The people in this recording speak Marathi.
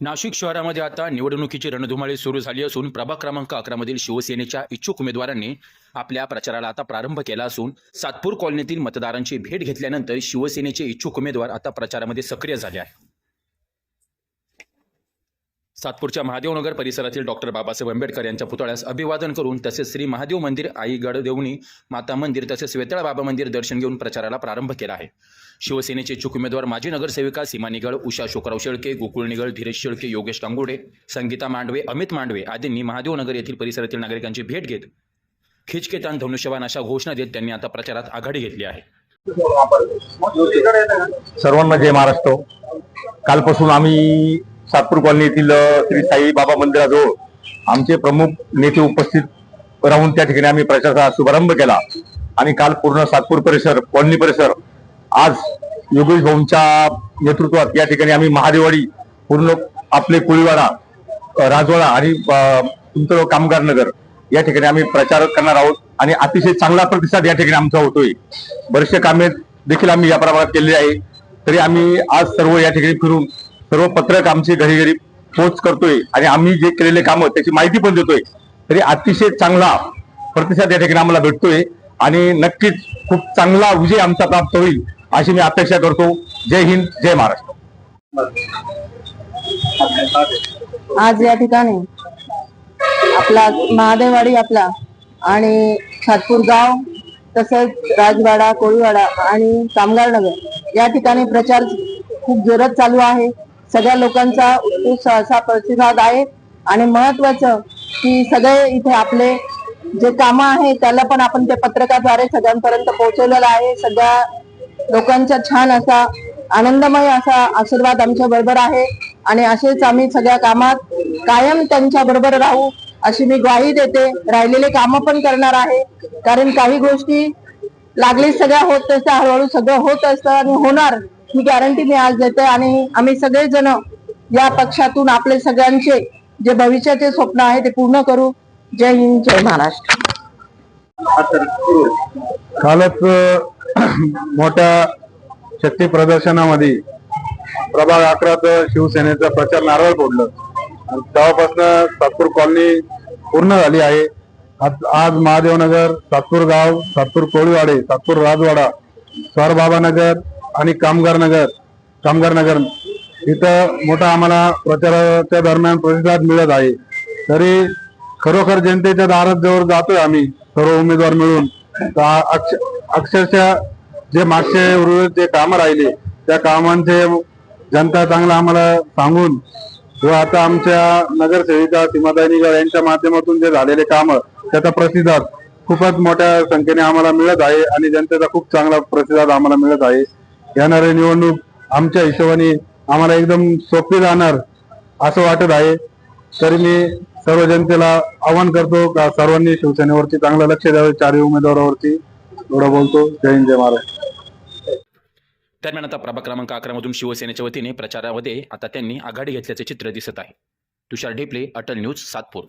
नाशिक शहरामध्ये आता निवडणुकीची रणधुमाळी सुरू झाली असून प्रभाग क्रमांक अकरामधील शिवसेनेच्या इच्छुक उमेदवारांनी आपल्या प्रचाराला आता प्रारंभ केला असून सातपूर कॉलनीतील मतदारांची भेट घेतल्यानंतर शिवसेनेचे इच्छुक उमेदवार आता प्रचारामध्ये सक्रिय झाले आहे सातपूरच्या महादेवनगर परिसरातील डॉक्टर बाबासाहेब आंबेडकर यांच्या पुतळ्यास अभिवादन करून तसेच श्री महादेव मंदिर आई गडदेवणी माता मंदिर तसेच बाबा मंदिर दर्शन घेऊन प्रचाराला प्रारंभ केला आहे. शिवसेनेचे इच्छुक उमेदवार माजी नगरसेविका सीमा निगळ उषा शोकराव शेळके गोकुळ निगळ धीरज शेळके योगेश टांगोडे संगीता मांडवे अमित मांडवे आदींनी महादेवनगर येथील परिसरातील नागरिकांची भेट घेत खिचकेतान धनुष्यबाण अशा घोषणा देत त्यांनी आता प्रचारात आघाडी घेतली आहे. सर्वांना जय महाराष्ट्र. कालपासून आम्ही सातपूर कॉलनी येथील श्री साई बाबा मंदिराजवळ आमचे प्रमुख नेते उपस्थित राहून त्या ठिकाणी आम्ही प्रचाराचा शुभारंभ केला. आणि काल पूर्ण सातपूर परिसर कॉलनी परिसर आज योगेश भाऊंच्या नेतृत्वात या ठिकाणी आम्ही महादेवाडी पूर्ण आपले कुळीवाडा राजवाडा आणि तुमचं कामगार नगर या ठिकाणी आम्ही प्रचार करणार आहोत. आणि अतिशय चांगला प्रतिसाद या ठिकाणी आमचा होतोय. बरेचसे कामे देखील आम्ही या प्रमाणात केलेली आहे. तरी आम्ही आज सर्व या ठिकाणी फिरून सर्व पत्रक आमचे घरी घरी पोच करतोय आणि आम्ही जे केलेले कामं त्याची माहिती पण देतोय. तरी अतिशय चांगला प्रतिसाद या ठिकाणी आम्हाला भेटतोय आणि नक्कीच खूप चांगला विजय आमचा प्राप्त होईल अशी मी अपेक्षा करतो. जय हिंद जय महाराष्ट्र. आज या ठिकाणी आपला महादेववाडी आपला आणि सातपूर गाव तसंच राजवाडा कोळीवाडा आणि कामगार नगर या ठिकाणी प्रचार खूप जोरात चालू आहे. सगळ्या लोकांचा उत्कृष्ट असा प्रतिसाद आहे. आणि महत्वाचं की सगळे इथे आपले जे कामं आहे त्याला पण आपण ते पत्रकाद्वारे सगळ्यांपर्यंत पोहोचवलेलं आहे. सगळ्या लोकांचा छान असा आनंदमय असा आशीर्वाद आमच्या बरोबर आहे. आणि असेच आम्ही सगळ्या कामात कायम त्यांच्या बरोबर राहू अशी मी ग्वाही देते. राहिलेले कामं पण करणार आहे. कारण काही गोष्टी लागली सगळ्या होत असतं हळूहळू सगळं होत असतं आणि होणार. ही गॅरंटी मी आज देते आणि आम्ही सगळेजण या पक्षातून आपले सगळ्यांचे जे भविष्याचे स्वप्न आहे ते पूर्ण करू. जय हिंद जय महाराष्ट्र. कालच मोठ्या शक्ती प्रदर्शनामध्ये प्रभाग अकरात शिवसेनेचा प्रचार नारळ फोडलं. तेव्हापासून सातपूर कॉलनी पूर्ण झाली आहे. आज आज महादेवनगर सातपूर गाव सातपूर कोळीवाडे सातपूर राजवाडा स्वारबाबा आणि कामगार नगर कामगार नगर. इथं मोठा आम्हाला प्रचाराच्या दरम्यान प्रतिसाद मिळत आहे. तरी खरोखर जनतेच्या दारात जवळ जातोय आम्ही सर्व उमेदवार मिळून. अक्ष- अक्षरशः जे मागचे उर्वरित जे कामं राहिले त्या कामांचे जनता चांगला आम्हाला सांगून व आता आमच्या नगरसेविका सीमाताई निगळ यांच्या माध्यमातून जे झालेले काम त्याचा प्रतिसाद खूपच मोठ्या संख्येने आम्हाला मिळत आहे आणि जनतेचा खूप चांगला प्रतिसाद आम्हाला मिळत आहे. येणारी निवडणूक आमच्या हिशोबाने आम्हाला एकदम सोपी जाणार असं वाटत आहे. तरी मी सर्व जनतेला आवाहन करतो का सर्वांनी शिवसेनेवरती चांगलं लक्ष द्यावं चारही उमेदवारावरती. एवढं बोलतो. जय हिंद जय महाराज दरम्यान आता प्रभाग क्रमांक अकरामधून शिवसेनेच्या वतीने प्रचारामध्ये आता त्यांनी आघाडी घेतल्याचे चित्र दिसत आहे. तुषार ढेपले अटल न्यूज सातपूर.